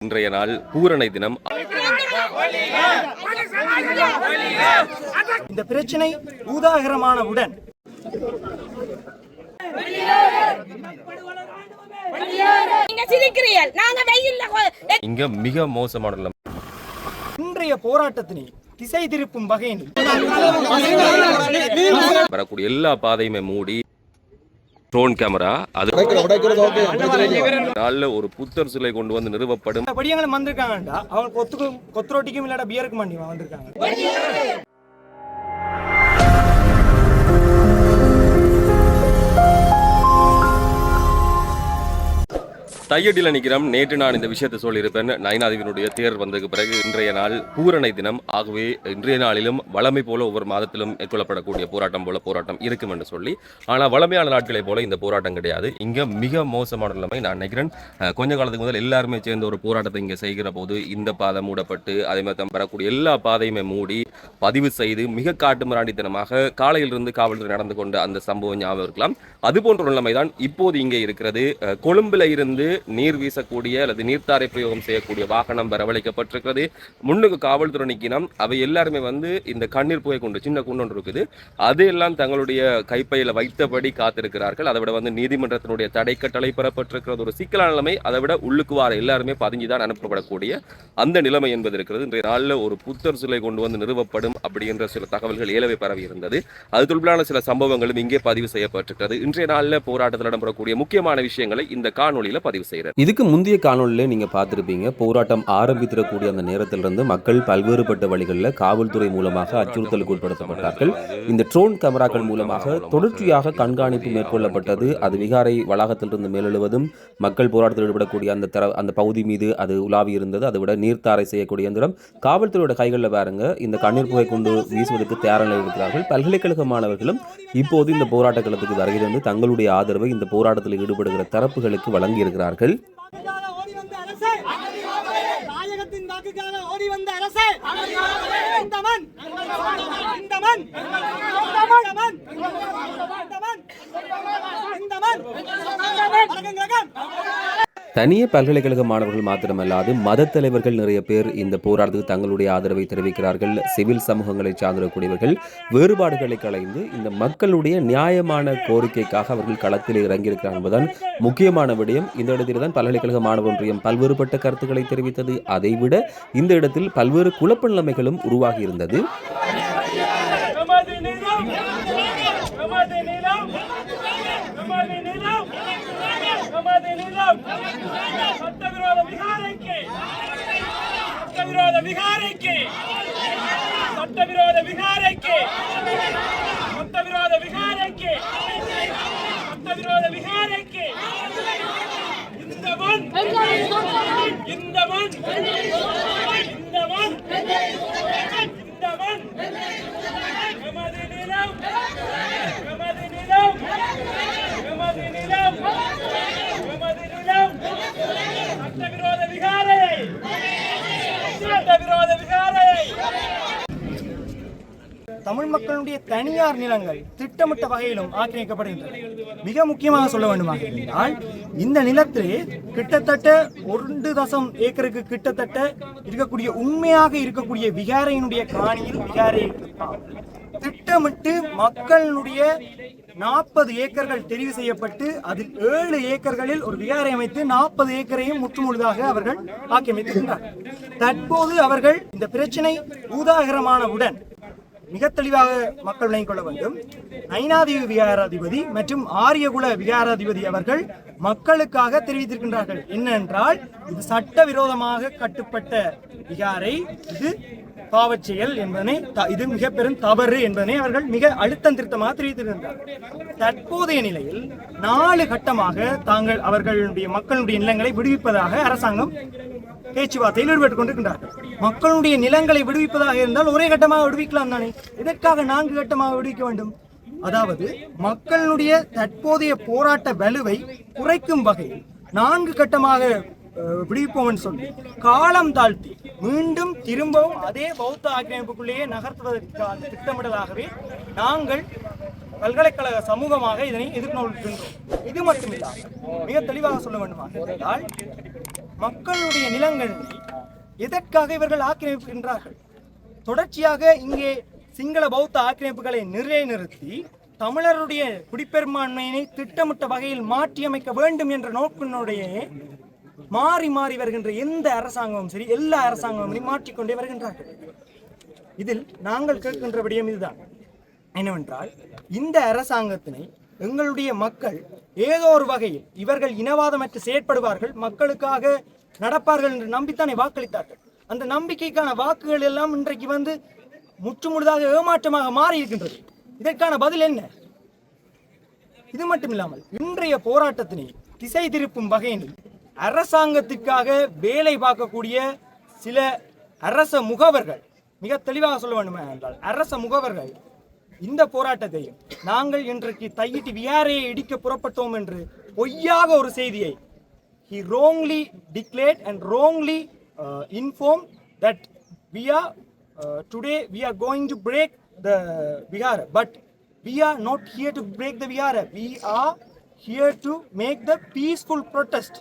இன்றைய நாள் பூரணை தினம். இந்த பிரச்சனை ஊதாகரமானவுடன் இங்க மிக மோசமான இன்றைய போராட்டத்தினை திசை திருப்பும் வகையில் வரக்கூடிய எல்லா பாதையுமே மூடி ட்ரோன் கேமரா அது நாள்ல ஒரு புத்தர் சிலை கொண்டு வந்து நிறுவப்படும். படியங்களும் வந்திருக்காங்கடா அவங்க கொத்துக்கும் கொத்துரோட்டிக்கும் இல்லாட பியருக்கு மண்டி வந்திருக்காங்க. தையடியில் நிற்கிறோம் நேற்று நான் இந்த விஷயத்தை சொல்லியிருப்பேன். நயனாதிவினுடைய தேர் வந்ததுக்கு பிறகு இன்றைய நாள் பூரணை தினம். ஆகவே இன்றைய நாளிலும் வளமை போல ஒவ்வொரு மாதத்திலும் மேற்கொள்ளப்படக்கூடிய போராட்டம் போல போராட்டம் இருக்கும் என்று சொல்லி ஆனால் வளமையான நாட்களை போல இந்த போராட்டம் கிடையாது. இங்கே மிக மோசமான நிலைமை நான் நினைக்கிறேன். கொஞ்ச காலத்துக்கு முதல் எல்லாருமே சேர்ந்து ஒரு போராட்டத்தை இங்கே செய்கிற போது இந்த பாதை மூடப்பட்டு அதே மாதிரி தான் வரக்கூடிய எல்லா பாதையுமே மூடி பதிவு செய்து மிக காட்டு மிராண்டித்தனமாக காலையிலிருந்து காவல்துறை நடந்து கொண்ட அந்த சம்பவம் ஞாபகம் இருக்கலாம். அது போன்ற நிலைமை தான் இப்போது இங்கே இருக்கிறது. கொழும்பில் இருந்து நீர் வீசக்கூடிய அல்லது நீர்த்தாரை பிரயோகம் செய்யக்கூடிய வாகனம் வரவழைக்கப்பட்டிருக்கிறது. முன்னுக்கு காவல்துறை நிற்கினம் அவை எல்லாருமே வந்து இந்த கண்ணீர் புகை கொண்டு சின்ன குண்டு ஒன்று இருக்குது. அது எல்லாம் தங்களுடைய கைப்பையில் வைத்தபடி காத்திருக்கிறார்கள். அதை விட வந்து நீதிமன்றத்தினுடைய தடை கட்டளை பெறப்பட்டிருக்கிறது. ஒரு சிக்கலான நிலைமை. அதை விட உள்ளுக்கு வார எல்லாருமே பதிஞ்சுதான் அனுப்பப்படக்கூடிய அந்த நிலைமை என்பது இருக்கிறது. இன்றைய நாளில் ஒரு புத்தர் சிலை கொண்டு வந்து நிறுவப்படும் அப்படின்ற சில தகவல்கள் ஏலவே பரவி இருந்தது. அது தொடர்பிலான சில சம்பவங்களும் இங்கே பதிவு செய்யப்பட்டிருக்கிறது. இன்றைய நாளில் போராட்டத்தில் இடம்பெறக்கூடிய முக்கியமான விஷயங்களை இந்த காணொலியில் பதிவு செய்கிறார் இதுக்கு முந்தைய காணொளியில நீங்க பார்த்துருப்பீங்க போராட்டம் ஆரம்பித்திடக்கூடிய அந்த நேரத்திலிருந்து மக்கள் பல்வேறுபட்ட வழிகளில் காவல்துறை மூலமாக அச்சுறுத்தலுக்கு உட்படுத்தப்பட்டார்கள். இந்த ட்ரோன் கேமராக்கள் மூலமாக தொடர்ச்சியாக கண்காணிப்பு மேற்கொள்ளப்பட்டது. அது விகாரை வளாகத்திலிருந்து மேலெழுவதும் மக்கள் போராட்டத்தில் ஈடுபடக்கூடிய அந்த தர அந்த பகுதி மீது அது உலாவி இருந்தது. அதை விட நீர்த்தாரை செய்யக்கூடிய இயந்திரம் காவல்துறையோட கைகளில் பாருங்க இந்த கண்ணீர் புகை கொண்டு வீசுவதற்கு தயாரில் இருக்கிறார்கள் பல்கலைக்கழக மாணவர்களும் இப்போது இந்த போராட்ட களத்துக்கு வருகிறது தங்களுடைய ஆதரவை இந்த போராட்டத்தில் ஈடுபடுகிற தரப்புகளுக்கு வழங்கி கூறினார்கள் வந்த நாயகத்தின் வாக்குக்காக ஓடி வந்த அரசே இந்த மண் இந்த மண் இந்த மண் இந்த மண் இந்த மண் தனியே பல்கலைக்கழக மாணவர்கள் மாத்திரமல்லாது மத தலைவர்கள் நிறைய பேர் இந்த போராட்டத்துக்கு தங்களுடைய ஆதரவை தெரிவிக்கிறார்கள். சிவில் சமூகங்களை சார்ந்திருக்கக்கூடியவர்கள் வேறுபாடுகளை களைந்து இந்த மக்களுடைய நியாயமான கோரிக்கைக்காக அவர்கள் களத்தில் இறங்கியிருக்கிறார் என்பதுதான் முக்கியமான விடயம். இந்த இடத்தில் தான் பல்கலைக்கழக மாணவர் ஒன்றியம் பல்வேறுபட்ட கருத்துக்களை தெரிவித்தது. அதைவிட இந்த இடத்தில் பல்வேறு குழப்ப நிலைமைகளும் உருவாகி இருந்தது நமது நிலம் நமது நிலம் நமது நிலம் நமது நிலம் சட்டவிரோத விகாரைக்கு சட்டவிரோத விகாரைக்கு. சட்டவிரோத விகாரைக்கு. சட்டவிரோத விகாரைக்கு. சட்டவிரோத விகாரைக்கு. இந்த மண். இந்த மண் இந்த மண் இந்த மண் நமது நிலம் நமது நிலம் நமது நிலம் நமது நிலம் சட்டவிரோத விகாரையை சட்டவிரோத விகாரையை தமிழ் மக்களுடைய தனியார் நிலங்கள் திட்டமிட்ட வகையிலும் ஆக்கிரமிக்கப்படுகின்றன. மிக முக்கியமாக சொல்ல வேண்டுமாக இருந்தால் இந்த நிலத்தில் கிட்டத்தட்ட ஒன்று தசம் ஏக்கருக்கு கிட்டத்தட்ட இருக்கக்கூடிய உண்மையாக இருக்கக்கூடிய விகாரையினுடைய காணியில் விகாரை திட்டமிட்டு மக்களுடைய நாற்பது ஏக்கர்கள் தெரிவு செய்யப்பட்டு அதில் ஏழு ஏக்கர்களில் ஒரு விகாரை அமைத்து நாற்பது ஏக்கரையும் முற்றுமுழுதாக அவர்கள் ஆக்கியமைத்திருந்தார் தற்போது அவர்கள் இந்த பிரச்சனை ஊதாகரமானவுடன் மிக தெளிவாக மக்கள் விளங்கிக் கொள்ள வேண்டும். ஐநாதீவு விகாராதிபதி மற்றும் ஆரியகுல விகாராதிபதி அவர்கள் மக்களுக்காக தெரிவித்திருக்கின்றார்கள். என்னென்றால் இது சட்டவிரோதமாக கட்டுப்பட்ட விகாரை இது பாவச் செயல் என்பதனை த- இது மிக பெரும் தவறு என்பதனை அவர்கள் மிக அழுத்தம் திருத்தமாக தெரிவித்திருந்தார். தற்போதைய நிலையில் நாலு கட்டமாக தாங்கள் அவர்களுடைய மக்களுடைய நிலங்களை விடுவிப்பதாக அரசாங்கம் பேச்சுவார்த்தையில் ஈடுபட்டுக் கொண்டிருக்கின்றார்கள். மக்களுடைய நிலங்களை விடுவிப்பதாக இருந்தால் ஒரே கட்டமாக விடுவிக்கலாம் தானே? இதற்காக நான்கு கட்டமாக விடுவிக்க வேண்டும்? அதாவது மக்களுடைய தற்போதைய போராட்ட வலுவை குறைக்கும் வகையில் நான்கு கட்டமாக விடுவிப்போம்னு சொல்லி காலம் தாழ்த்தி மீண்டும் திரும்பவும் அதே பௌத்த ஆக்கிரமிப்புக்குள்ளேயே நகர்த்துவதற்கான திட்டமிடலாகவே நாங்கள் பல்கலைக்கழக சமூகமாக இதனை எதிர்நோக்கின்றோம். இது மட்டுமில்லாமல் மிக தெளிவாக சொல்ல வேண்டுமா என்றால் மக்களுடைய நிலங்களை எதற்காக இவர்கள் ஆக்கிரமிக்கின்றார்கள் தொடர்ச்சியாக இங்கே சிங்கள பௌத்த ஆக்கிரமிப்புகளை நிலைநிறுத்தி தமிழருடைய குடிப்பெரும்பான்மையினை திட்டமிட்ட வகையில் மாற்றியமைக்க வேண்டும் என்ற நோக்கினுடைய மாறி மாறி வருகின்ற எந்த அரசாங்கமும் சரி எல்லா அரசாங்கமும் மாற்றிக்கொண்டே வருகின்றார்கள். இதில் நாங்கள் கேட்கின்ற விடயம் இதுதான். என்னவென்றால் இந்த அரசாங்கத்தினை எங்களுடைய மக்கள் ஏதோ ஒரு வகையில் இவர்கள் இனவாதமற்று செயற்படுவார்கள் மக்களுக்காக நடப்பார்கள் என்று நம்பித்தானே வாக்களித்தார்கள். அந்த நம்பிக்கைக்கான வாக்குகள் எல்லாம் இன்றைக்கு வந்து முற்றுமுழுதாக ஏமாற்றமாக மாறி இருக்கின்றது இதற்கான பதில் என்ன? இது மட்டும் இல்லாமல் இன்றைய போராட்டத்தினை திசை திருப்பும் வகையினில் அரசாங்கத்திற்காக வேலை பார்க்கக்கூடிய சில அரச முகவர்கள் மிக தெளிவாக சொல்ல வேண்டுமா என்றால் அரச முகவர்கள் இந்த போராட்டத்தையும் நாங்கள் இன்றைக்கு தையிட்டு விஹாரையை இடிக்க புறப்பட்டோம் என்று பொய்யாக ஒரு செய்தியை he wrongly declared and wrongly inform that we are today we are going to break the Vihara but we are not here to break the Vihara we are here to make the peaceful protest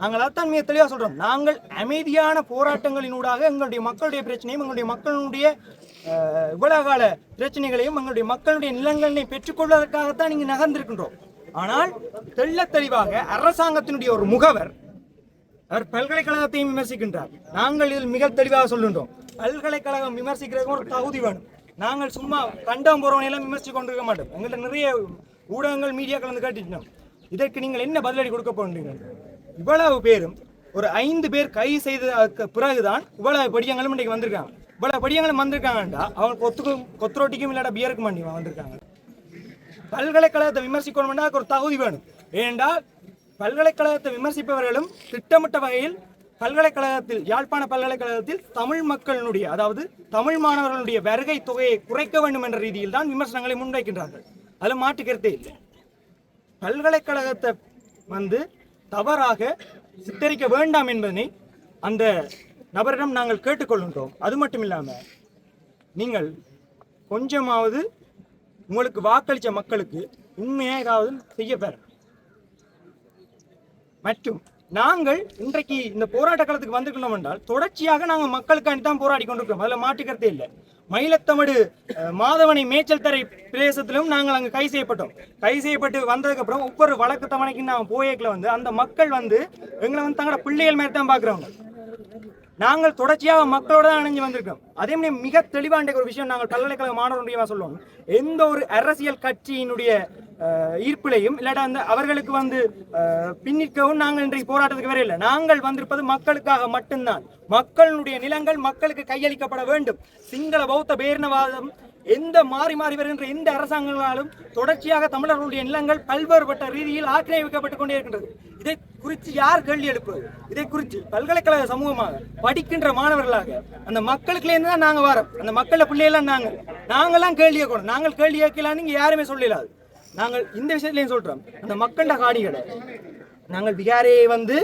நாங்கள் அதான் மிக தெளிவாக சொல்கிறோம் நாங்கள் அமைதியான போராட்டங்களினூடாக எங்களுடைய மக்களுடைய பிரச்சனையும் எங்களுடைய மக்களுடைய அஹ், இவ்வளவு கால பிரச்சனைகளையும் எங்களுடைய மக்களுடைய நிலங்களை பெற்றுக்கொள்வதற்காகத்தான் இங்கு நகர்ந்திருக்கின்றோம். ஆனால் தெள்ள தெளிவாக அரசாங்கத்தினுடைய ஒரு முகவர் அவர் பல்கலைக்கழகத்தையும் விமர்சிக்கின்றார். நாங்கள் இதில் மிக தெளிவாக சொல்லுகின்றோம் பல்கலைக்கழகம் விமர்சிக்கிறதுக்கு ஒரு தகுதி வேணும். நாங்கள் சும்மா கண்டம் போறவனையெல்லாம் விமர்சித்து கொண்டிருக்க மாட்டோம். எங்கள்கிட்ட நிறைய ஊடகங்கள் மீடியா கலந்து காட்டிட்டோம் இதற்கு நீங்கள் என்ன பதிலடி கொடுக்க போன்றீங்க இவ்வளவு பேரும் ஒரு ஐந்து பேர் கை செய்ததற்கு பிறகுதான் இவ்வளவு படியங்களும் இன்றைக்கு வந்திருக்காங்க. இவ்வளவு படியங்களும் வந்திருக்காங்கண்டா அவங்க கொத்துக்கும் கொத்துரோட்டிக்கும் இல்லாட பியருக்கு மாண்டி வந்திருக்காங்க. பல்கலைக்கழகத்தை விமர்சிக்கணும்னா அதுக்கு ஒரு தகுதி வேணும். ஏனென்றால் பல்கலைக்கழகத்தை விமர்சிப்பவர்களும் திட்டமிட்ட வகையில் பல்கலைக்கழகத்தில் யாழ்ப்பாண பல்கலைக்கழகத்தில் தமிழ் மக்களினுடைய அதாவது தமிழ் மாணவர்களுடைய வருகை தொகையை குறைக்க வேண்டும் என்ற ரீதியில் தான் விமர்சனங்களை முன்வைக்கின்றார்கள். அதில் மாற்று இல்லை. பல்கலைக்கழகத்தை வந்து தவறாக சித்தரிக்க வேண்டாம் என்பதனை அந்த நபரிடம் நாங்கள் கேட்டுக்கொள்கின்றோம். அது மட்டும் இல்லாமல் நீங்கள் கொஞ்சமாவது உங்களுக்கு வாக்களித்த மக்களுக்கு உண்மையாக ஏதாவது செய்ய பெற மற்றும் நாங்கள் இன்றைக்கு இந்த போராட்ட காலத்துக்கு வந்திருக்கணும் என்றால் தொடர்ச்சியாக நாங்கள் மக்களுக்காண்டி தான் போராடி கொண்டிருக்கிறோம். அதில் மாட்டுக்கிறதே இல்லை. மயிலத்தமடு மாதவனை மேய்ச்சல் தரை பிரதேசத்திலும் நாங்கள் அங்கே கை செய்யப்பட்டோம். கை செய்யப்பட்டு வந்ததுக்கப்புறம் ஒவ்வொரு வழக்கு தவணைக்கு நாங்கள் போயேக்கில் வந்து அந்த மக்கள் வந்து எங்களை வந்து தங்களோட பிள்ளைகள் மாதிரி தான் பார்க்குறவங்க. நாங்கள் தொடர்ச்சியாக மக்களோட தான் இணைஞ்சு வந்திருக்கோம். அதே மாதிரி மிக தெளிவான ஒரு விஷயம் நாங்கள் பல்கலைக்கழக மாணவர்களுடைய சொல்லுவோம். எந்த ஒரு அரசியல் கட்சியினுடைய ஈர்ப்பிலையும் இல்லாட்டா அந்த அவர்களுக்கு வந்து பின்னிற்கவும் நாங்கள் இன்றைக்கு போராட்டத்துக்கு வரையில்லை. நாங்கள் வந்திருப்பது மக்களுக்காக மட்டும்தான். மக்களுடைய நிலங்கள் மக்களுக்கு கையளிக்கப்பட வேண்டும். சிங்கள பௌத்த பேரினவாதம் எந்த மாறி மாறி வருகின்ற எந்த அரசாங்கங்களாலும் தொடர்ச்சியாக தமிழர்களுடைய நிலங்கள் பல்வேறுபட்ட ரீதியில் ஆக்கிரமிக்கப்பட்டுக் கொண்டே இருக்கின்றது இதை குறித்து யார் கேள்வி எழுப்புவது? இதை குறித்து பல்கலைக்கழக சமூகமாக படிக்கின்ற மாணவர்களாக அந்த மக்களுக்குலேருந்து தான் நாங்கள் வரோம். அந்த மக்களை பிள்ளையெல்லாம் நாங்கள் நாங்களாம் கேள்வி கேட்கணும். நாங்கள் கேள்வி கேட்கலான்னு இங்கே யாருமே சொல்லலாது நாங்கள் இந்த விஷயத்துலையும் சொல்றோம். அந்த மக்கண்ட காணிகளை நாங்கள் விகாரையை வந்து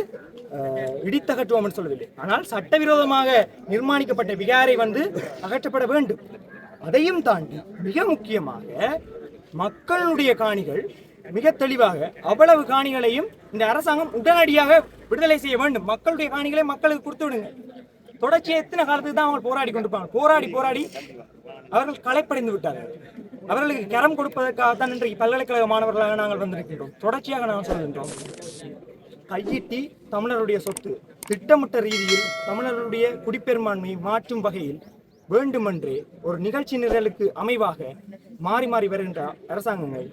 அஹ், இடித்தகற்றுவோம்னு சொல்லவில்லை. ஆனால் சட்டவிரோதமாக நிர்மாணிக்கப்பட்ட விகாரை வந்து அகற்றப்பட வேண்டும். அதையும் தாண்டி மிக முக்கியமாக மக்களுடைய காணிகள் மிக தெளிவாக அவ்வளவு காணிகளையும் இந்த அரசாங்கம் உடனடியாக விடுதலை செய்ய வேண்டும். மக்களுடைய காணிகளை மக்களுக்கு கொடுத்து விடுங்க தொடர்ச்சியாக எத்தனை காலத்துக்கு தான் அவங்க போராடி கொண்டிருப்பாங்க? போராடி போராடி அவர்கள் களைப்படைந்து விட்டார்கள். அவர்களுக்கு கரம் கொடுப்பதற்காக தான் இன்றைக்கு பல்கலைக்கழக மாணவர்களாக நாங்கள் வந்திருக்கின்றோம். தொடர்ச்சியாக நாங்கள் சொல்கின்றோம். கையிட்டி தமிழருடைய சொத்து திட்டமிட்ட ரீதியில் தமிழருடைய குடிப்பெரும்பான்மையை மாற்றும் வகையில் வேண்டுமென்றே ஒரு நிகழ்ச்சி நிரலுக்கு அமைவாக மாறி மாறி வருகின்ற அரசாங்கங்கள்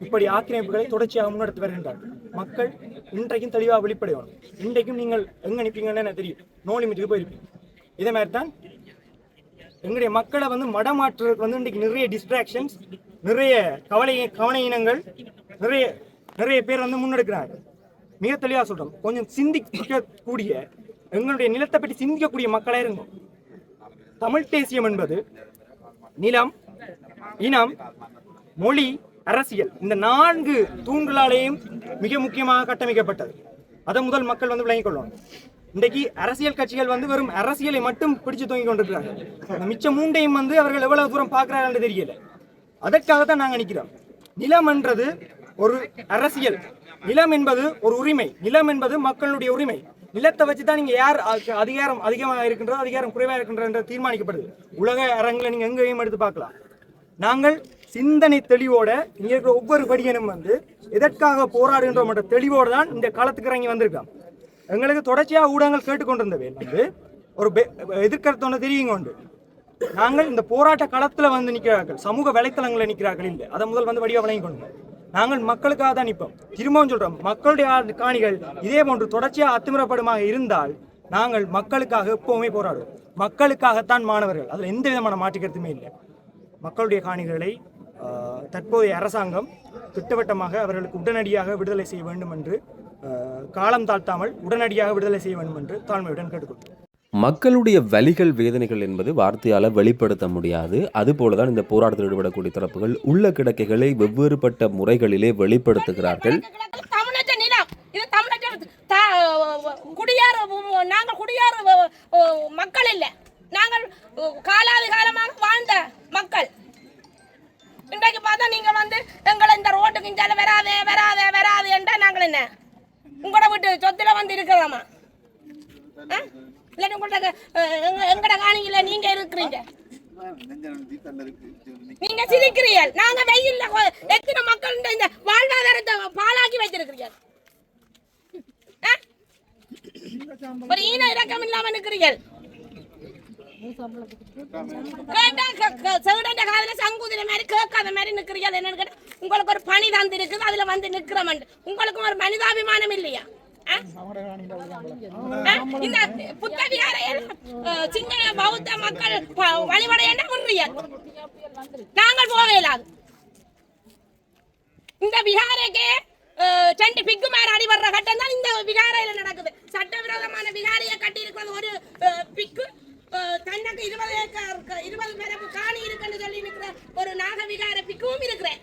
இப்படி ஆக்கிரமிப்புகளை தொடர்ச்சியாக முன்னெடுத்து வருகின்றார்கள். மக்கள் இன்றைக்கும் தெளிவாக வெளிப்படையணும் இன்றைக்கும் நீங்கள் எங்கே நிற்பீங்கன்னு எனக்கு தெரியும். நோ லிமிட்டுக்கு போயிருப்பீங்க. இதே மாதிரி தான் எங்களுடைய மக்களை வந்து மடமாற்றுறதுக்கு வந்து இன்றைக்கு நிறைய டிஸ்ட்ராக்ஷன்ஸ் நிறைய கவலை கவன இனங்கள் நிறைய நிறைய பேர் வந்து முன்னெடுக்கிறாங்க. மிக தெளிவாக சொல்கிறோம் கொஞ்சம் சிந்திக்கக்கூடிய எங்களுடைய நிலத்தை பற்றி சிந்திக்கக்கூடிய மக்களாக இருந்தோம். தமிழ் தேசியம் என்பது நிலம் இனம் மொழி அரசியல். இந்த நான்கு தூண்களாலேயும் மிக முக்கியமாக கட்டமைக்கப்பட்டது. அதை முதல் மக்கள் வந்து விளங்கிக் கொள்ளணும் இன்றைக்கு அரசியல் கட்சிகள் வந்து வெறும் அரசியலை மட்டும் பிடிச்சு தூங்கி கொண்டிருக்கிறாங்க மிச்ச மூண்டையும் வந்து அவர்கள் எவ்வளவு தூரம் பார்க்கிறார்கள் தெரியல. அதற்காகத்தான் நாங்கள் நிற்கிறோம் நிலம் என்றது ஒரு அரசியல். நிலம் என்பது ஒரு உரிமை. நிலம் என்பது மக்களுடைய உரிமை. நிலத்தை வச்சு தான் நீங்க யார் அதிகாரம் அதிகமாக இருக்கின்றது அதிகாரம் குறைவாக இருக்கின்றன்ற தீர்மானிக்கப்படுது. உலக அரங்கில் நீங்க எங்கேயும் எடுத்து பார்க்கலாம். நாங்கள் சிந்தனை தெளிவோட இங்க இருக்கிற ஒவ்வொரு படியனும் வந்து எதற்காக போராடுகின்றோம் என்ற தெளிவோடு தான் இந்த காலத்துக்கு இறங்கி வந்திருக்கான். எங்களுக்கு தொடர்ச்சியாக ஊடகங்கள் கேட்டுக்கொண்டிருந்தவை வந்து ஒரு பெ- ஒன்று தெரியுங்க உண்டு. நாங்கள் இந்த போராட்ட களத்தில் வந்து நிற்கிறார்கள் சமூக வலைத்தளங்களில் நிற்கிறார்கள் இல்லை. அதை முதல் வந்து வடிவா வழங்கி கொண்டு நாங்கள் மக்களுக்காக தான் நிற்போம். திரும்பவும் சொல்றோம். மக்களுடைய காணிகள் இதே போன்று தொடர்ச்சியாக அத்துமீறப்படுமாக இருந்தால் நாங்கள் மக்களுக்காக எப்பவுமே போராடுவோம். மக்களுக்காகத்தான் மாணவர்கள். அதில் எந்த விதமான மாற்றுக்கருத்துமே இல்லை. மக்களுடைய காணிகளை தற்போதைய அரசாங்கம் திட்டவட்டமாக அவர்களுக்கு உடனடியாக விடுதலை செய்ய வேண்டும் என்று காலம் தாழ்த்தாமல் உடனடியாக விடுதலை செய்ய வேண்டும் என்று தாழ்மையுடன் கேட்டுக்கொள்கிறேன் மக்களுடைய வலிகள் வேதனைகள் என்பது வார்த்தையால வெளிப்படுத்த முடியாது. அதுபோலதான் இந்த போராட்டத்தில் ஈடுபடக்கூடிய தரப்புகள் உள்ள கிடக்கைகளை வெவ்வேறுபட்ட முறைகளிலே வெளிப்படுத்துகிறார்கள். குடியார நாங்கள் குடியார மக்கள் இல்லை. நாங்கள் காலாதி காலமாக வாழ்ந்த மக்கள். இன்றைக்கு பார்த்தா நீங்க வந்து எங்களை இந்த ரோட்டுக்கு இஞ்சால வராதே வராதே வராது என்றா நாங்கள் என்ன? உங்களோட வீட்டு சொத்துல வந்து இருக்கிறோமா? ஆ? உங்களோட எங்கட காணியில நீங்க இருக்கிறீங்க? நீங்க சிரிக்கிறீர்கள். நாங்க வெயில்ல எத்தனை மக்கள் இந்த- இந்த வாழ்வாதாரத்தை பாலாக்கி வைத்திருக்கிறீர்கள்? ஆ? ஒரு ஈன இறக்கம் இல்லாம இருக்கிறீர்கள் செவிடண்ட காதுல மாதிரி கேட்காத மாதிரி நிக்கிறீங்க என்னன்னு கேட்டா உங்களுக்கு ஒரு பணி தந்திருக்குது அதுல வந்து நிக்கிறோம் உங்களுக்கு ஒரு மனிதாபிமானம் இல்லையா இந்த புத்த சிங்கள பௌத்த மக்கள் ப- என்ன முன்றியல் நாங்கள் போவே இல்லாது இந்த விகாரைக்கே அஹ், ரெண்டு பிக்கு மேல அடி வர்ற கட்டம் தான் இந்த விகாரையில நடக்குது சட்டவிரோதமான விகாரையை கட்டி இருக்கிறது ஒரு பிக்கு அஹ், தனக்கு இருபது ஏக்கர் இருபது பேருக்கு காணி இருக்குன்னு சொல்லி இருக்கிற ஒரு நாக விகார பிக்குவும் இருக்கிறேன்.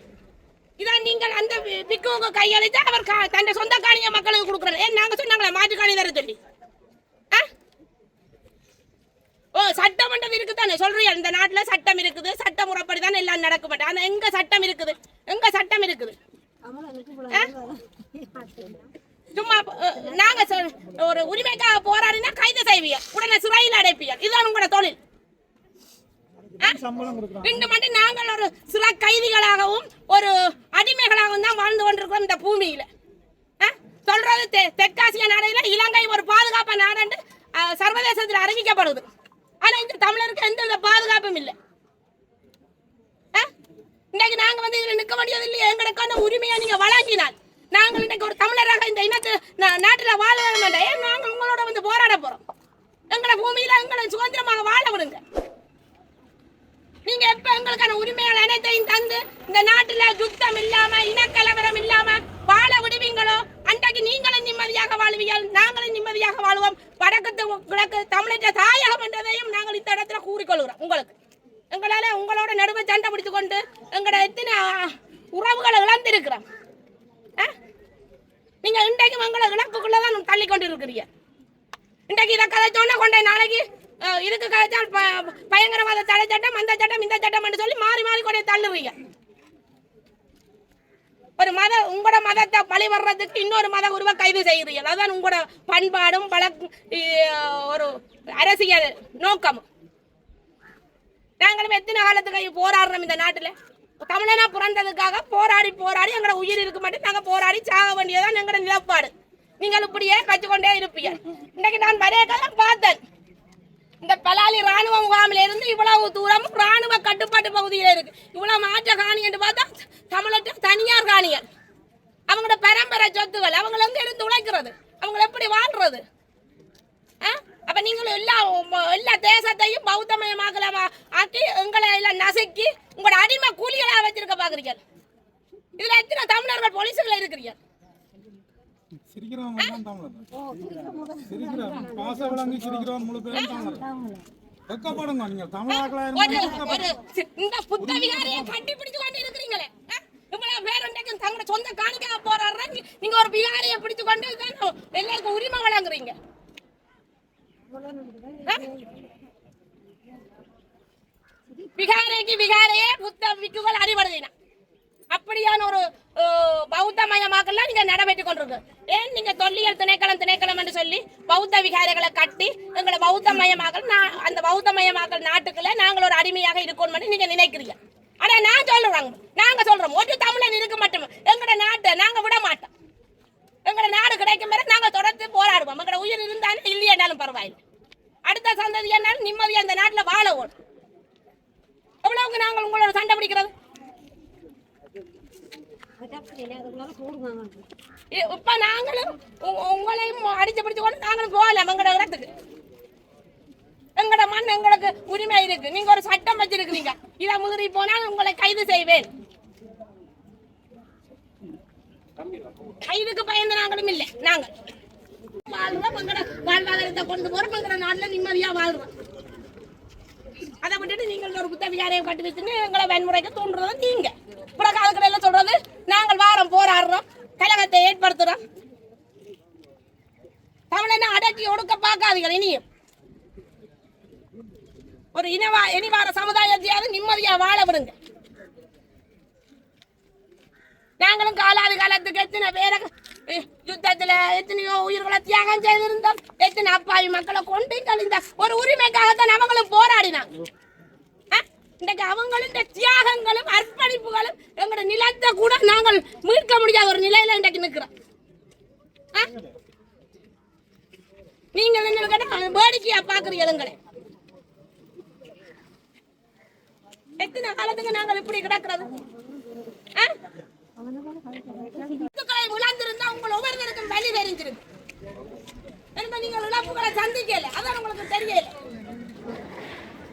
இதான் நீங்கள் அந்த பிக்குவுக்கு கையளித்து அவர் கா- தன் சொந்த காணியை மக்களுக்கு கொடுக்குறாரு. ஏன் நாங்க சொன்னாங்களே? மாற்று காணி தர சொல்லி. ஆ? ஓ சட்டமன்றம் இருக்குதானே? சொல்றீங்க இந்த நாட்டுல சட்டம் இருக்குது. சட்ட முறைப்படி தானே எல்லாம் நடக்க மாட்டேன் ஆனா எங்க சட்டம் இருக்குது? எங்க சட்டம் இருக்குது? ஆ? சும்மா நாங்க ஒரு உரிமைக்காக போராடினா கைது செய்வீங்க. உடனே சிறையில் அடைப்பீங்க. இதுதான் உங்களோட தொழில்? ரெண்டு மணி நாங்கள் ஒரு சில கைதிகளாகவும் ஒரு அடிமைகளாகவும் தான் வாழ்ந்து கொண்டிருக்கிறோம் இந்த பூமியில? சொல்றது தெற்காசிய நாடுல இலங்கை ஒரு பாதுகாப்பு நாடு சர்வதேசத்தில் அறிவிக்கப்படுது. ஆனா இந்த தமிழருக்கு எந்த பாதுகாப்பும் இல்லை? இன்னைக்கு நாங்க வந்து இதுல நிக்க வேண்டியது இல்லையா எங்களுக்கான உரிமையை நீங்க வழங்கினால். நாங்கள் இன்னைக்கு ஒரு தமிழராக இந்த இனத்து நாட்டில் வாழ வேண்டாம் ஏன் நாங்கள் உங்களோட வந்து போராட போகிறோம் எங்களை பூமியில் எங்களை சுதந்திரமாக வாழ விடுங்க. நீங்க எப்ப எங்களுக்கான உரிமைகள் அனைத்தையும் தந்து இந்த நாட்டுல யுத்தம் இல்லாம இனக்கலவரம் இல்லாம வாழ விடுவீங்களோ? அன்றைக்கு நீங்களும் நிம்மதியாக வாழ்வீர்கள் நாங்களும் நிம்மதியாக வாழ்வோம். வடக்கு கிழக்கு தமிழற்ற தாயகம் என்றதையும் நாங்கள் இந்த இடத்துல கூறிக்கொள்கிறோம் உங்களுக்கு. எங்களால உங்களோட நடுவே சண்டை பிடித்து கொண்டு எங்களோட எத்தனை உறவுகளை இழந்திருக்கிறோம். நீங்க இன்றைக்கும் எங்களை இழப்புக்குள்ளதான் தள்ளி கொண்டு இருக்கிறீங்க இன்றைக்கு இதை கதைச்சோன்னா கொண்டே நாளைக்கு இதுக்கு கதைச்சால் ப- பயங்கரவாத தடை சட்டம் அந்த சட்டம் இந்த சட்டம் சொல்லி மாறி மாறி கொண்டே தள்ளுவீங்க. ஒரு மத உங்களோட மதத்தை பழி வர்றதுக்கு இன்னொரு மத உருவ கைது செய்கிறீர்கள். அதான் உங்களோட பண்பாடும் பல ஒரு அரசியல் நோக்கம். நாங்களும் எத்தனை காலத்துக்கு போராடுறோம் இந்த நாட்டில்? தமிழனா பிறந்ததுக்காக போராடி போராடி எங்களோட உயிர் இருக்க மாட்டேன் நாங்கள் போராடி சாக வேண்டியதான் எங்களோட நிலப்பாடு. நீங்கள் இப்படியே கற்றுக்கொண்டே இருப்பீங்க. இன்னைக்கு நான் வரையக்கெல்லாம் பார்த்தேன். இந்த பலாலி ராணுவ முகாமில் இருந்து இவ்வளவு தூரம் ராணுவ கட்டுப்பாட்டு பகுதியில் இருக்கு. இவ்வளவு மாற்ற காணி என்று பார்த்தா தமிழற்ற தனியார் காணிகள். அவங்களோட பரம்பரை சொத்துகள் அவங்கள இருந்து உழைக்கிறது? அவங்களை எப்படி வாழ்றது? ஆ? அப்ப நீங்களும் எல்லா எல்லா தேசத்தையும் பௌத்தமயமாக ஆக்கி எங்களை எல்லாம் நசுக்கி உங்களோட அடிமை கூலிகளா வச்சிருக்க பாக்குறீங்க இதுல எத்தனை தமிழர்கள் போலீஸுகள் இருக்கிறீங்க தமிழர். சிரிக்கிறவன் பாச விளங்கி சிரிக்கிறவன் முழு பேரும் தமிழர். வெக்கப்படுங்க நீங்க தமிழாக்களா ஒரு இருந்தா ஒரு சி- இந்த புத்த விகாரையை கட்டி பிடிச்சு கொண்டு இருக்கிறீங்களே? இவ்வளவு பேர் இன்றைக்கு தங்களோட சொந்த காணிக்காக நீ- நீங்க ஒரு விகாரையை பிடிச்சு கொண்டு எல்லாருக்கும் உரிமை வழங்குறீங்க ஆ? விகாரைக்கு விகாரையே புத்த விக்குகள் அடிபடுதினா அப்படியான ஒரு பௌத்த மயமாக்கெல்லாம் நீங்க நடைபெற்று கொண்டிருக்கு. ஏன் நீங்க தொல்லியல் திணைக்களம் திணைக்களம் என்று சொல்லி பௌத்த விகாரைகளை கட்டி எங்களை பௌத்த மயமாக்கல் நான் அந்த பௌத்த மயமாக்கல் நாட்டுக்குள்ள நாங்கள் ஒரு அடிமையாக இருக்கணும் நீங்க நினைக்கிறீங்க. ஆனா நான் சொல்லுறாங்க நாங்க சொல்றோம். ஒரு தமிழன் இருக்க மாட்டோம். எங்களோட நாட்டை நாங்க விட மாட்டோம். எங்களோட நாடு கிடைக்கும் வரை நாங்க தொடர்ந்து போராடுவோம். எங்களோட உயிர் இருந்தாலும் இல்லையானாலும் பரவாயில்லை. அடுத்த சந்ததி என்னாலும் நிம்மதியா இந்த நாட்டில் வாழ ஓடும். எவ்வளவுக்கு நாங்கள் உங்களோட சண்டை பிடிக்கிறது? இப்ப நாங்களும் உங்களையும் அடிச்சு பிடிச்சு கொண்டு நாங்களும் போகலாம் எங்கட இடத்துக்கு. எங்கட மண் எங்களுக்கு உரிமை இருக்கு. நீங்க ஒரு சட்டம் வச்சிருக்கீங்க இதை முதிரி போனால் உங்களை கைது செய்வேன். கைதுக்கு பயந்து நாங்களும் இல்லை. நாங்க வாழ்றோம் எங்கட வாழ்வாதாரத்தை கொண்டு போறோம். எங்கட நாட்டுல நிம்மதியா வாழ்றோம் அதை விட்டுட்டு நீங்கள் ஒரு குத்தவிகாரையை கட்டி வச்சுன்னு எங்களை வன்முறைக்கு தூண்டுறது நீங்க. புறக்காலத்துல எல்லாம் சொல்றது நாங்கள் வாரம் போராடுறோம் கழகத்தை ஏற்படுத்துறோம். தமிழனை அடக்கி ஒடுக்க பார்க்காதீங்க இனியும். ஒரு இனவா இனிவார சமுதாயத்தையாவது நிம்மதியா வாழ விடுங்க. நாங்களும் காலாதி காலத்துக்கு எத்தனை பேரை யுத்தத்துல எத்தனையோ உயிர்களை தியாகம் செய்திருந்தோம் எத்தனை அப்பாவி மக்களை கொண்டு கழிந்த ஒரு உரிமைக்காகத்தான் அவங்களும் போராடினாங்க. இன்றைக்கு அவங்களும் தியாகங்களும் அர்ப்பணிப்புகளும் எங்களோட நிலத்தை கூட நாங்கள் மீட்க முடியாத ஒரு நிலையில இன்றைக்கு நிற்கிறோம். அஹ்? நீங்கள் என்ன கேட்டா வேடிக்கையா பாக்குறீங்களே எத்தனை காலத்துக்கு நாங்கள் இப்படி கிடக்கிறது? அஹ்? இந்துக்களை உணர்ந்திருந்தா உங்கள் ஒவ்வொருத்தருக்கும் வழி தெரிஞ்சிருக்கு என்ன நீங்கள் இழப்புகளை சந்திக்கல? அதான் உங்களுக்கு தெரியல.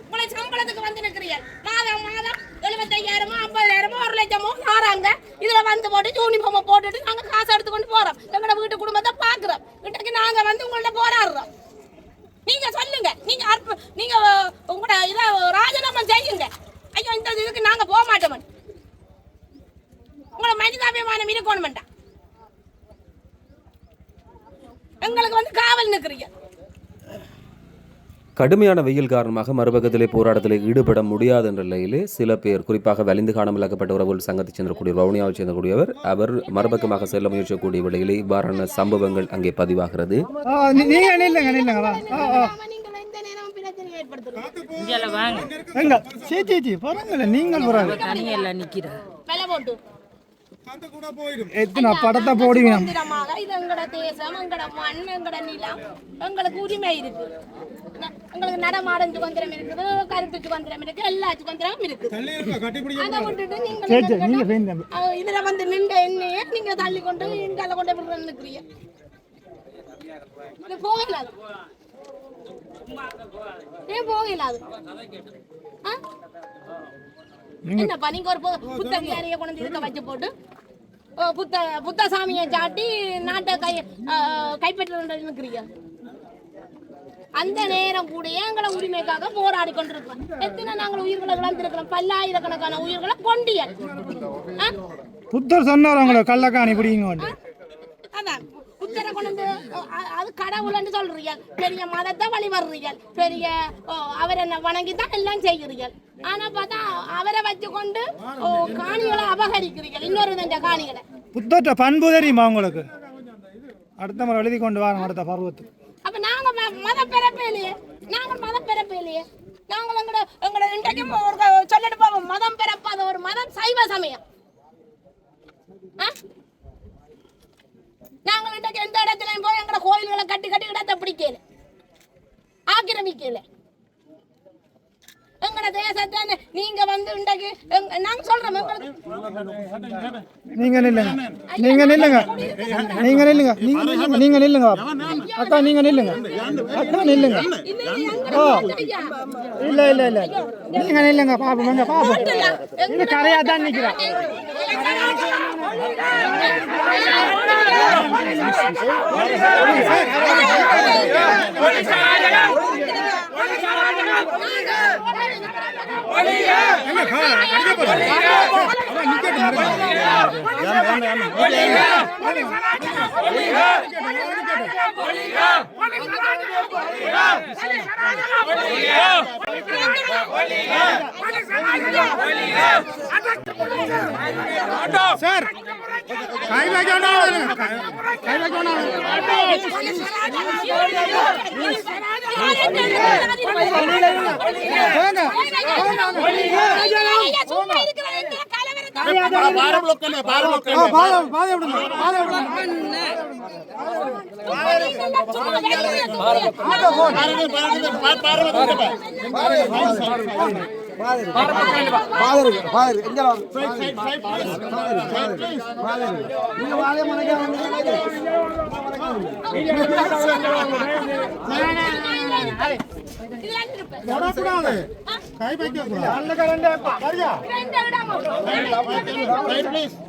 உங்களை சம்பளத்துக்கு வந்து நிற்கிறீங்க மாதம் மாதம் எழுபத்தையாயிரமோ ஐம்பதாயிரமோ ஒரு லட்சமோ தாராங்க இதுல வந்து போட்டு யூனிஃபார்மை போட்டுட்டு நாங்க காசு எடுத்துக்கொண்டு போறோம். எங்களோட வீட்டு குடும்பத்தை பாக்குறோம். வீட்டுக்கு நாங்க வந்து உங்கள்ட்ட போராடுறோம். நீங்க சொல்லுங்க. நீங்க அற்ப நீங்க உங்களோட இதை ராஜினாமா செய்யுங்க. ஐயோ இந்த இதுக்கு நாங்க போக மாட்டோம். உங்களை மனிதாபிமானம் வேண்டாம் எங்களுக்கு வந்து காவல் நிற்கிறீங்க கடுமையான வெயில் காரணமாக மறுபக்கத்திலே போராட்டத்தில் ஈடுபட முடியாத என்ற நிலையிலே சில பேர் குறிப்பாக வலிந்து காணாமலாக்கப்பட்ட உறவுகள் சங்கத்தைச் சேர்ந்தக்கூடிய வவுனியாவைச் சேர்ந்தக்கூடியவர் அவர் மறுபக்கமாக செல்ல முயற்சிக்கக்கூடிய வேளையிலே இவ்வாறான சம்பவங்கள் அங்கே பதிவாகிறது. நீங்கள் எத்தனை படத்தை இது எங்கட தேசம் எங்கட மண் எங்கட நிலம். எங்களுக்கு உரிமை இருக்கு. எங்களுக்கு நடமாடும் சுதந்திரம் இருக்குது கருத்து சுதந்திரம் இருக்கு. எல்லா சுதந்திரமும் இருக்கு. அதை விட்டுட்டு நீங்க இதுல வந்து நின்ற எண்ணெயை நீங்க தள்ளி கொண்டு இங்கால கொண்டு விடுற நிற்கிறீங்க இது போகலாது ஏன் போகலாது ஆ? என்னப்பா நீங்க ஒரு பு- புத்த விகாரிய கொண்டு இருக்க வச்சு போட்டு புத்த புத்த சாமியை சாட்டி நாட்டை கை கைப்பற்ற நிற்கிறீங்க அந்த நேரம் கூட எங்களை உரிமைக்காக போராடி கொண்டிருக்கிறோம். எத்தனை நாங்கள் உயிர்களை இழந்திருக்கிறோம்? பல்லாயிரக்கணக்கான உயிர்களை கொண்டியல்? புத்தர் சொன்னார் உங்களை கள்ளக்காணி பிடிங்க அதான். புத்தரை கொண்டு அது கடவுள்னு சொல்றீங்க. பெரிய மதத்தை வழிபடுறீங்க. பெரிய அவரை வணங்கி தான் எல்லாம் செய்கிறீங்க. ஆனா பார்த்தா அவரை வச்சு கொண்டு காணிகளை அபகரிக்கிறீங்க. இன்னொரு இந்த காணிகளை. புத்தர்ட்ட பண்பு தெரியுமா உங்களுக்கு? அடுத்த முறை எழுதி கொண்டு வரோம் அடுத்த பருவத்துக்கு. அப்ப நாங்க மத பிறப்பேலையே நாங்க மத பிறப்பேலையே நாங்கள் எங்கட எங்கட இன்றைக்கும் ஒரு சொல்லிட்டு போவோம். மதம் பிறப்பாத ஒரு மதம் சைவ சமயம். ஆ? நாங்கள் இன்றைக்கு எந்த இடத்துலையும் போய் எங்களை கோயில்களை கட்டி கட்டி இடத்தை பிடிக்கல. ஆக்கிரமிக்கல. எங்கட தேசத்தை நீங்க வந்து இன்றைக்கு நாங்க சொல்றோம் நீங்க நில்லுங்க நீங்க நில்லுங்க நீங்க நில்லுங்க நீங்க நில்லுங்க நீங்க நில்லுங்க அக்கா நீங்க நில்லுங்க அக்கா நில்லுங்க இல்ல, இல்ல, எங்கட ஓ. இல்ல இல்ல இல்ல நீங்க நில்லுங்க பாப்போம் எங்க பாப்போம் இது கரையா தான் நிக்கிறேன் எங்க சார் கை வைக்க வேண்டாம் கை வைக்க வேண்டாம் ஆ, பாதை பாதை விடுங்க பாதை விடுங்க பாதை இருக்கு பாதை இருக்கு எங்க நீங்க வாழை மலைக்கா தொடக்கூடாது கை வைக்க கூடாது நல்ல கரண்டே சரியா ரைட் சார் அவங்களோட சொந்த காணியை கொடுங்க. பிரச்சனை முடிஞ்சது.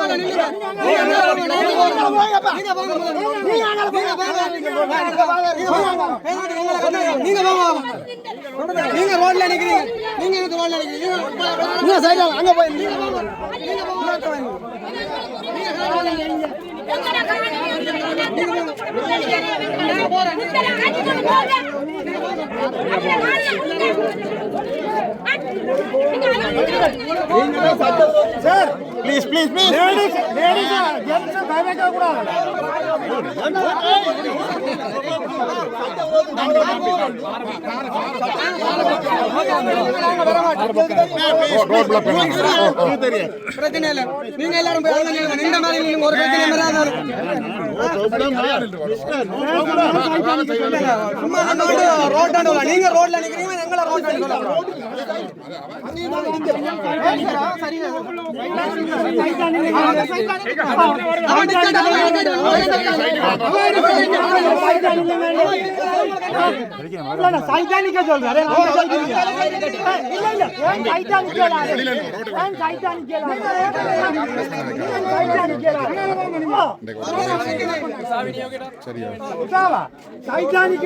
ரோட்ல நிக்கிறீங்க. நீங்க எங்க ரோட்ல நிக்கிறீங்க. நீங்க சைடுல அங்க போய் நீங்க வாங்க. நீங்க வாங்க. எங்கட காணியை உங்களை ஆட்சிக்கு போங்க. அவங்கள காணியை கொடுங்க. பிரச்சனை இல்ல நீங்க எல்லாரும் போய் நின்ற மாதிரி நில்லுங்க ஒரு பிரச்சனை வராது நீங்க ரோட்ல நிக்கிறீங்க எங்களை ரோட்ல சொல்லலாம் சைட்டானிக்க சொல்றாரு. இல்ல இல்ல. ஏன் சைட்டானிக்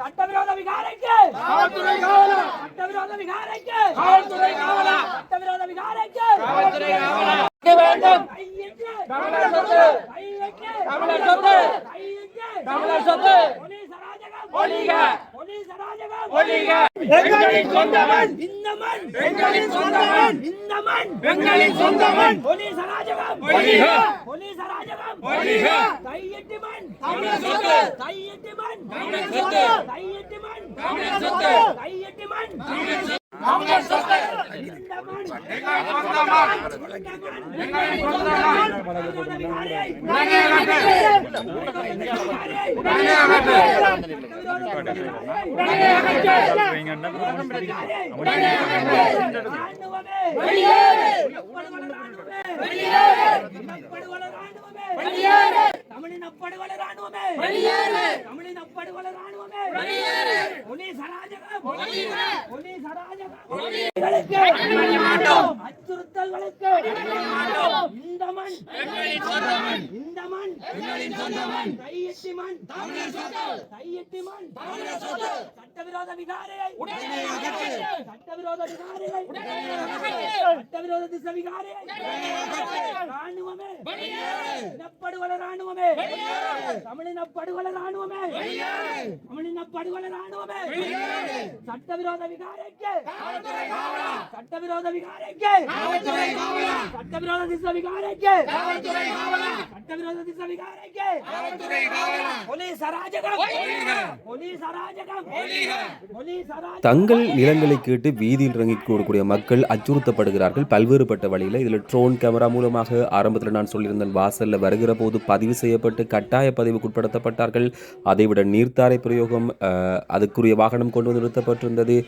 சட்டவிரோத விகாரைக்கு காவல்துறை காவலா சட்டவிரோத விகாரைக்கு. காவல்துறை காவலா சட்டவிரோத விகாரைக்கு. காவல்துறை காவலா வேண்டும். தமிழர் சொத்து. தமிழர் சொத்து. தமிழர் சொத்து. போலீஸ் அராஜகம் ஒழிக. சொந்தமன் இந்த மண் பெண்களின் சொந்தமன் இந்த மண் பெண்களின் சொந்தமன் போலீஸ் அராஜகம் ஒழிக. போலீஸ் அராஜகம் ஒழிக. கையெட்டு மண் தமிழர் சொத்து. கையெட்டு மண் தமிழர் சொத்து. கையெட்டு மண் தமிழர் சொத்து கையெட்டு மண் தமிழர் சொத்து. தமிழின படுகொலை ராணுவமே தமிழின படுகொலை ராணுவமே போலீஸ் அராஜகம். போலீஸ் அராஜகம். அச்சுறுத்தல்களுக்கு. இந்த மண். இந்த மண். கையெட்டி மண். கையெட்டி மண். சட்டவிரோத விகாரையை சட்டவிரோத விகாரையை சட்டவிரோத திச விகாரையை ராணுவமே இனப்படுகொலை ராணுவமே தமிழின படுகொலை ராணுவமே தமிழின படுகொலை ராணுவமே சட்டவிரோத விகாரைக்கு. சட்டவிரோத விகாரைக்கு. சட்டவிரோத திச விகாரைக்கு. தங்கள் நிலங்களை கேட்டு வீதியில் இறங்கி கூடக்கூடிய மக்கள் அச்சுறுத்தப்படுகிறார்கள் பல்வேறுபட்ட வழியில். இதில் ட்ரோன் கேமரா மூலமாக ஆரம்பத்தில் நான் சொல்லியிருந்தேன் வாசலில் வருகிற போது பதிவு செய்யப்பட்டு கட்டாய பதிவுக்கு உட்படுத்தப்பட்டார்கள். அதைவிட நீர்த்தாரை பிரயோகம் அதுக்குரிய வாகனம் கொண்டு வந்து நிறுத்தப்பட்டிருந்தது.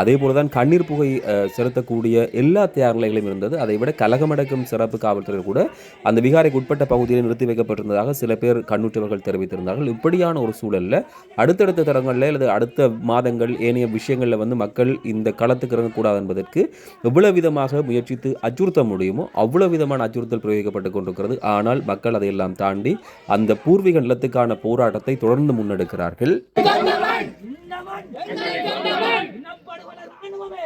அதே போல தான் கண்ணீர் புகை செலுத்தக்கூடிய எல்லா தயார் நிலைகளும் இருந்தது. அதை விட கலகமடக்கும் சிறப்பு காவல்துறை கூட அந்த விகாரைக்கு உட்பட்ட பகுதியில் நிறுத்தி வைக்கப்பட்டிருந்ததாக சில பேர் கண்ணுற்றவர்கள் தெரிவித்திருந்தார்கள் இப்படியான ஒரு சூழல்ல அடுத்தடுத்த தரங்களில் அல்லது அடுத்த மாதங்கள் ஏனைய விஷயங்களில் வந்து மக்கள் இந்த களத்துக்கு இறங்கக்கூடாது என்பதற்கு எவ்வளவு விதமாக முயற்சித்து அச்சுறுத்த முடியுமோ அவ்வளவு விதமான அச்சுறுத்தல் பிரயோகிக்கப்பட்டு கொண்டிருக்கிறது ஆனால் மக்கள் அதையெல்லாம் தாண்டி அந்த பூர்வீக நிலத்துக்கான போராட்டத்தை தொடர்ந்து முன்னெடுக்கிறார்கள் இந்த மண் இனப்படுகொலை ராணுவமே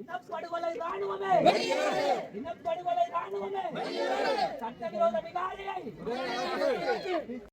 இனப்படுகொலை ராணுவமே. இனப்படுகொலை ராணுவமே. சட்டவிரோத விகாரியை.